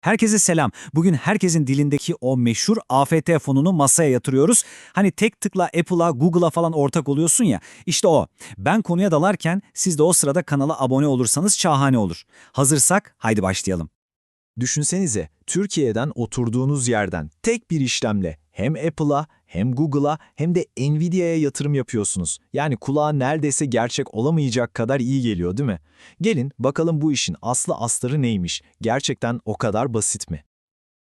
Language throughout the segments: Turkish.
Herkese selam. Bugün herkesin dilindeki o meşhur AFT fonunu masaya yatırıyoruz. Hani tek tıkla Apple'a, Google'a falan ortak oluyorsun ya. İşte o. Ben konuya dalarken siz de o sırada kanala abone olursanız şahane olur. Hazırsak haydi başlayalım. Düşünsenize, Türkiye'den oturduğunuz yerden tek bir işlemle hem Apple'a hem Google'a hem de Nvidia'ya yatırım yapıyorsunuz. Yani kulağa neredeyse gerçek olamayacak kadar iyi geliyor değil mi? Gelin bakalım bu işin aslı astarı neymiş? Gerçekten o kadar basit mi?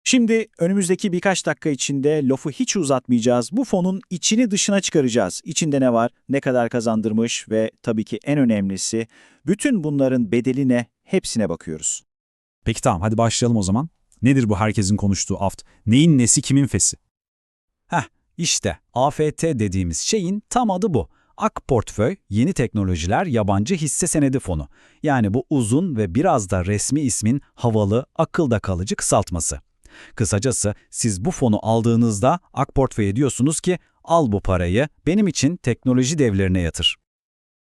Şimdi önümüzdeki birkaç dakika içinde lafı hiç uzatmayacağız. Bu fonun içini dışına çıkaracağız. İçinde ne var, ne kadar kazandırmış ve tabii ki en önemlisi bütün bunların bedeli ne hepsine bakıyoruz. Peki tamam hadi başlayalım o zaman. Nedir bu herkesin konuştuğu aft? Neyin nesi kimin fesi? İşte AFT dediğimiz şeyin tam adı bu. Ak Portföy Yeni Teknolojiler Yabancı Hisse Senedi Fonu. Yani bu uzun ve biraz da resmi ismin havalı, akılda kalıcı kısaltması. Kısacası siz bu fonu aldığınızda Ak Portföy'e diyorsunuz ki al bu parayı benim için teknoloji devlerine yatır.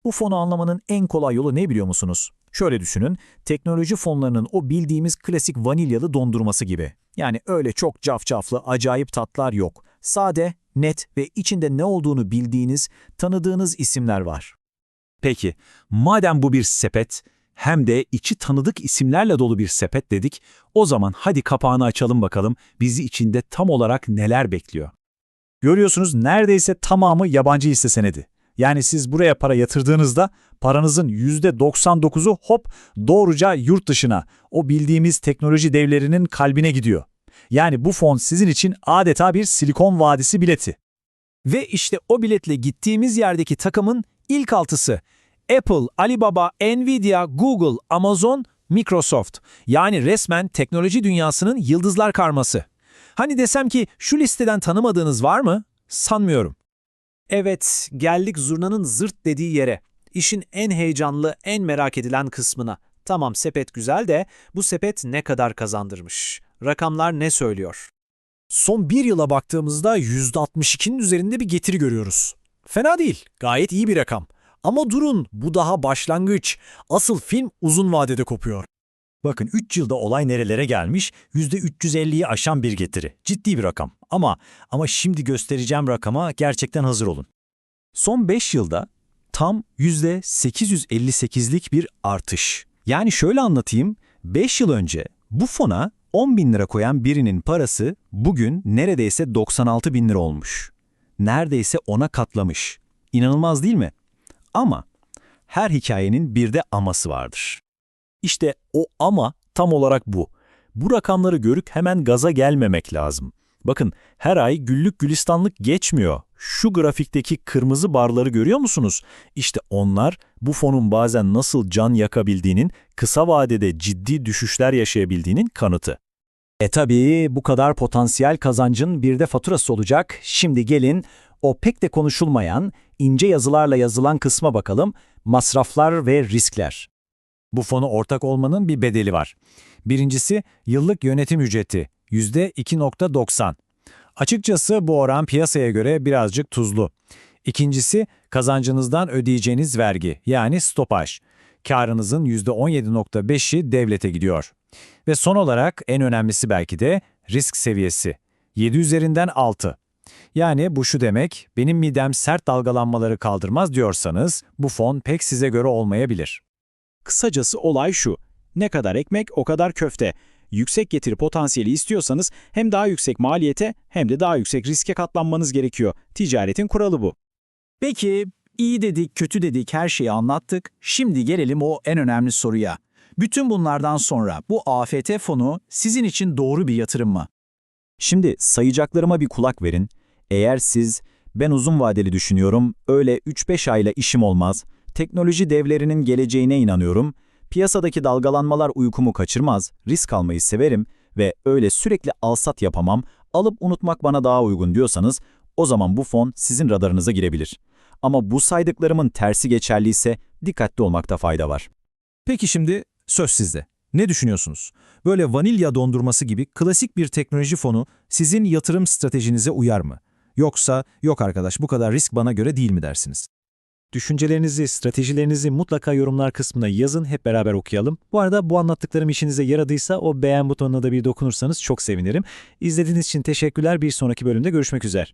Bu fonu anlamanın en kolay yolu ne biliyor musunuz? Şöyle düşünün, teknoloji fonlarının o bildiğimiz klasik vanilyalı dondurması gibi. Yani öyle çok cafcaflı, acayip tatlar yok. Sade, net ve içinde ne olduğunu bildiğiniz, tanıdığınız isimler var. Peki, madem bu bir sepet, hem de içi tanıdık isimlerle dolu bir sepet dedik, o zaman hadi kapağını açalım bakalım bizi içinde tam olarak neler bekliyor. Görüyorsunuz neredeyse tamamı yabancı hisse senedi. Yani siz buraya para yatırdığınızda paranızın %99'u hop doğruca yurt dışına, o bildiğimiz teknoloji devlerinin kalbine gidiyor. Yani bu fon sizin için adeta bir silikon vadisi bileti. Ve işte o biletle gittiğimiz yerdeki takımın ilk altısı. Apple, Alibaba, Nvidia, Google, Amazon, Microsoft. Yani resmen teknoloji dünyasının yıldızlar karması. Hani desem ki şu listeden tanımadığınız var mı? Sanmıyorum. Evet, geldik zurnanın zırt dediği yere. İşin en heyecanlı, en merak edilen kısmına. Tamam sepet güzel de bu sepet ne kadar kazandırmış? Rakamlar ne söylüyor? Son bir yıla baktığımızda %62'nin üzerinde bir getiri görüyoruz. Fena değil, gayet iyi bir rakam. Ama durun, bu daha başlangıç. Asıl film uzun vadede kopuyor. Bakın 3 yılda olay nerelere gelmiş? %350'yi aşan bir getiri. Ciddi bir rakam. Ama ama şimdi göstereceğim rakama gerçekten hazır olun. Son 5 yılda tam %858'lik bir artış. Yani şöyle anlatayım. 5 yıl önce bu fona 10 bin lira koyan birinin parası bugün neredeyse 96 bin lira olmuş. Neredeyse ona katlamış. İnanılmaz değil mi? Ama her hikayenin bir de aması vardır. İşte o ama tam olarak bu. Bu rakamları görüp hemen gaza gelmemek lazım. Bakın her ay güllük gülistanlık geçmiyor. Şu grafikteki kırmızı barları görüyor musunuz? İşte onlar bu fonun bazen nasıl can yakabildiğinin, kısa vadede ciddi düşüşler yaşayabildiğinin kanıtı. E tabii bu kadar potansiyel kazancın bir de faturası olacak. Şimdi gelin o pek de konuşulmayan, ince yazılarla yazılan kısma bakalım. Masraflar ve riskler. Bu fonu ortak olmanın bir bedeli var. Birincisi yıllık yönetim ücreti %2.90. Açıkçası bu oran piyasaya göre birazcık tuzlu. İkincisi kazancınızdan ödeyeceğiniz vergi yani stopaj. Karınızın %17.5'i devlete gidiyor. Ve son olarak en önemlisi belki de risk seviyesi. 7 üzerinden 6. Yani bu şu demek, benim midem sert dalgalanmaları kaldırmaz diyorsanız bu fon pek size göre olmayabilir. Kısacası olay şu. Ne kadar ekmek o kadar köfte. Yüksek getiri potansiyeli istiyorsanız hem daha yüksek maliyete hem de daha yüksek riske katlanmanız gerekiyor. Ticaretin kuralı bu. Peki, iyi dedik, kötü dedik, her şeyi anlattık. Şimdi gelelim o en önemli soruya. Bütün bunlardan sonra bu AFT fonu sizin için doğru bir yatırım mı? Şimdi sayacaklarıma bir kulak verin. Eğer siz, ben uzun vadeli düşünüyorum, öyle 3-5 ayla işim olmaz, teknoloji devlerinin geleceğine inanıyorum, piyasadaki dalgalanmalar uykumu kaçırmaz, risk almayı severim ve öyle sürekli alsat yapamam, alıp unutmak bana daha uygun diyorsanız, o zaman bu fon sizin radarınıza girebilir. Ama bu saydıklarımın tersi geçerliyse dikkatli olmakta fayda var. Peki şimdi söz sizde. Ne düşünüyorsunuz? Böyle vanilya dondurması gibi klasik bir teknoloji fonu sizin yatırım stratejinize uyar mı? Yoksa yok arkadaş bu kadar risk bana göre değil mi dersiniz? Düşüncelerinizi, stratejilerinizi mutlaka yorumlar kısmına yazın, hep beraber okuyalım. Bu arada bu anlattıklarım işinize yaradıysa o beğen butonuna da bir dokunursanız çok sevinirim. İzlediğiniz için teşekkürler. Bir sonraki bölümde görüşmek üzere.